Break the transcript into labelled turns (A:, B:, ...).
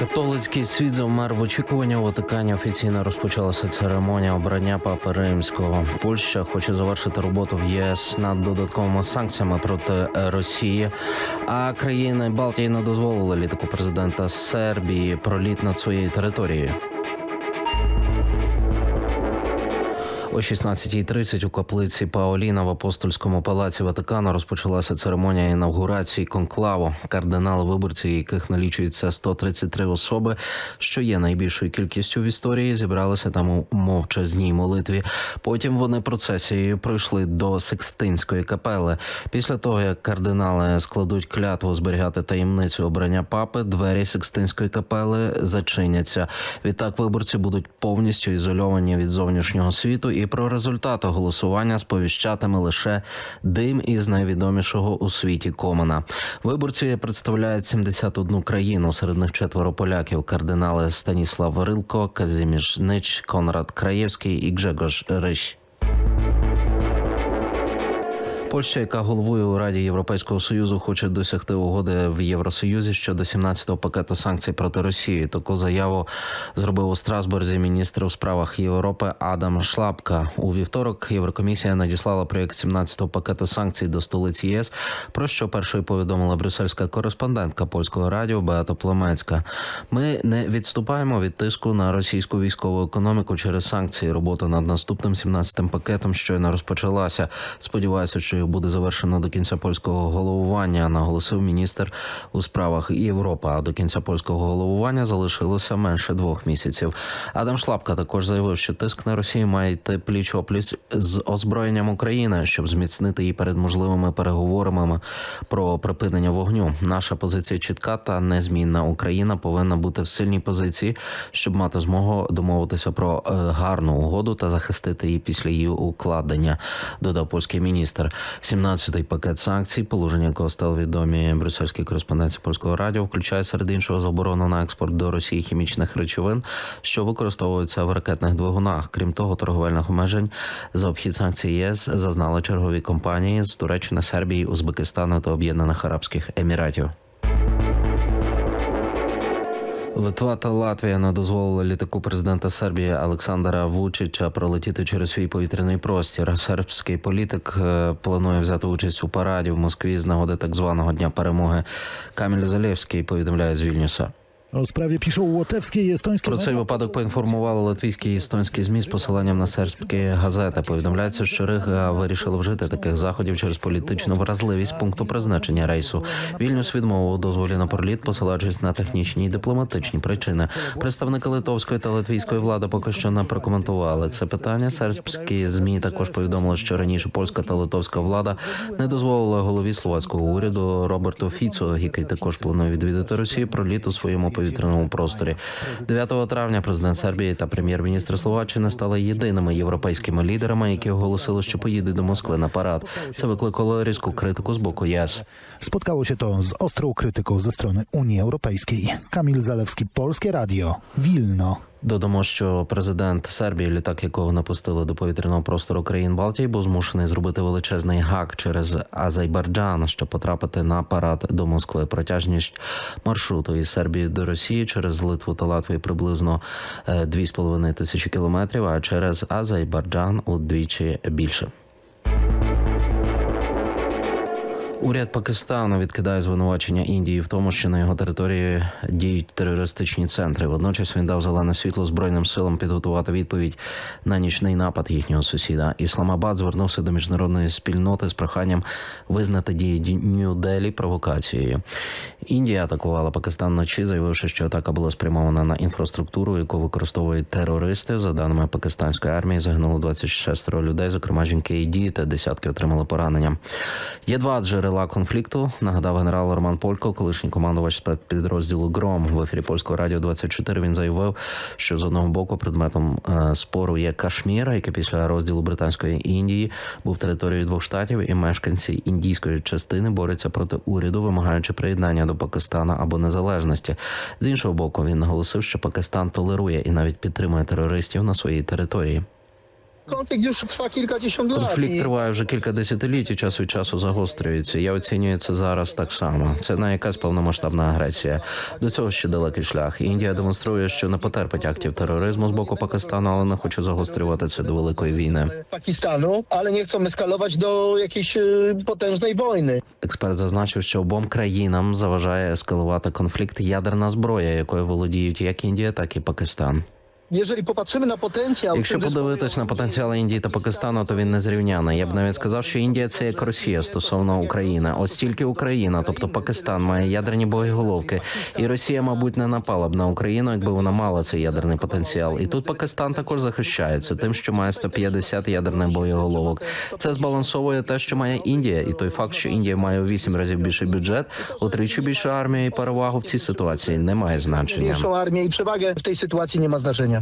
A: Католицький світ завмер в очікуванні Ватикані. Офіційно розпочалася церемонія обрання папи римського. Польща хоче завершити роботу в ЄС над додатковими санкціями проти Росії. А країни Балтії не дозволили літаку президента Сербії проліт над своєю територією. О 16.30 у каплиці Паоліна в апостольському палаці Ватикану розпочалася церемонія інавгурації конклаву. Кардинали виборці, яких налічується 133 особи, що є найбільшою кількістю в історії, зібралися там у мовчазній молитві. Потім вони процесією пройшли до Секстинської капели. Після того як кардинали складуть клятву зберігати таємницю обрання папи, двері Секстинської капели зачиняться. Відтак виборці будуть повністю ізольовані від зовнішнього світу, і про результати голосування сповіщатиме лише дим із найвідомішого у світі Комана. Виборці представляють 71 країну. Серед них четверо поляків: кардинали Станіслав Рилко, Казіміш Нич, Конрад Краєвський і Гжегош Рищ. Польща, яка головує у Раді Європейського союзу, хоче досягти угоди в Євросоюзі щодо 17-го пакету санкцій проти Росії. Таку заяву зробив у Страсбурзі міністр у справах Європи Адам Шлапка. У вівторок Єврокомісія надіслала проєкт 17-го пакету санкцій до столиці ЄС. Про що першою повідомила брюссельська кореспондентка польського радіо Беата Пломецька. Ми не відступаємо від тиску на російську військову економіку через санкції. Робота над наступним 17-тим пакетом щойно розпочалася. Сподіваюся, що його буде завершено до кінця польського головування, наголосив міністр у справах Європи. А до кінця польського головування залишилося менше двох місяців. Адам Шлапка також заявив, що тиск на Росію має йти пліч опліч з озброєнням України, щоб зміцнити її перед можливими переговорами про припинення вогню. Наша позиція чітка та незмінна. Україна повинна бути в сильній позиції, щоб мати змогу домовитися про е, гарну угоду та захистити її після її укладення. Додав польський міністр. 17-й пакет санкцій, положення якого стало відомі брюссельській кореспонденції польського радіо, включає серед іншого заборону на експорт до Росії хімічних речовин, що використовуються в ракетних двигунах. Крім того, торговельних обмежень за обхід санкцій ЄС зазнали чергові компанії з Туреччини, Сербії, Узбекистану та Об'єднаних Арабських Еміратів. Литва та Латвія не дозволили літаку президента Сербії Олександра Вучича пролетіти через свій повітряний простір. Сербський політик е, планує взяти участь у параді в Москві з нагоди так званого дня перемоги. Каміль Залєвський повідомляє з Вільнюса.
B: O sprawie piszą łotewskie i estońskie
A: Про цей випадок поінформували латвійські і естонські змі з посиланням на сербські газети. Повідомляється, що Рига вирішила вжити таких заходів через політичну вразливість пункту призначення рейсу. Вільнюс відмовив дозволі на проліт, посилаючись на технічні і дипломатичні причини. Представники литовської та латвійської влади поки що не прокоментували це питання. Сербські змі також повідомили, що раніше польська та литовська влада не дозволила голові словацького уряду Роберту Фіцу, який також планує відвідати Росію, проліт у своєму повітряному просторі. 9 травня президент Сербії та прем'єр-міністр Словаччини стали єдиними європейськими лідерами, які оголосили, що поїде до Москви на парад. Це викликало різку критику з боку ЄС.
B: Spotkało się to z ostrą krytyką ze strony Unii Europejskiej. Kamil Zalewski, Polskie Radio.
A: Додамо, що президент Сербії, літак якого напустили до повітряного простору країн Балтії, був змушений зробити величезний гак через Азербайджан, щоб потрапити на парад до Москви. Протяжність маршруту із Сербії до Росії через Литву та Латвію приблизно е, 2,5 тисячі кілометрів, а через Азербайджан удвічі більше. Уряд Пакистану відкидає звинувачення Індії в тому, що на його території діють терористичні центри. Водночас він дав зелене світло збройним силам підготувати відповідь на нічний напад їхнього сусіда. Ісламабад звернувся до міжнародної спільноти з проханням визнати дії Нью-Делі провокацією. Індія атакувала Пакистан вночі, заявивши, що атака була спрямована на інфраструктуру, яку використовують терористи. За даними пакистанської армії, загинуло 26 людей, зокрема жінки і діти. Десятки отримали поранення. Є два джерела конфлікту. Нагадав генерал Роман Полько, колишній командувач спецпідрозділу Гром в ефірі польського радіо 24 Він заявив, що з одного боку предметом е, спору є Кашмір, який після розділу Британської Індії був територією двох штатів, і мешканці індійської частини борються проти уряду, вимагаючи приєднання до Пакистана або незалежності. З іншого боку, він наголосив, що Пакистан толерує і навіть підтримує терористів на своїй території.
C: Konflikt już trwa kilkadziesiąt lat.
A: Конфлікт триває вже кілька десятиліть і час від часу загострюється. Я оцінюю це зараз так само. Це не якась повномасштабна агресія. До цього ще далекий шлях. Індія демонструє, що не потерпить актів тероризму з боку Пакистану, але не хоче загострювати це до великої війни.
C: Pakistanu, ale nie chcą eskalować do jakiejś e, potężnej wojny.
A: Експерт зазначив, що обом країнам заважає ескалувати конфлікт ядерна зброя, якою володіють як Індія, так і Пакистан. Якщо подивитись на потенціал Індії та Пакистану, то він незрівняний. Я б навіть сказав, що Індія це як Росія стосовно України. Ось тільки Україна, тобто Пакистан, має ядерні боєголовки, і Росія, мабуть, не напала б на Україну, якби вона мала цей ядерний потенціал. І тут Пакистан також захищається тим, що має 150 ядерних боєголовок. Це збалансовує те, що має Індія, і той факт, що Індія має у вісім разів більший бюджет, утричі більшу армію і перевагу в цій ситуації не має значення.
C: Armię i przewagę w tej sytuacji nie ma znaczenia.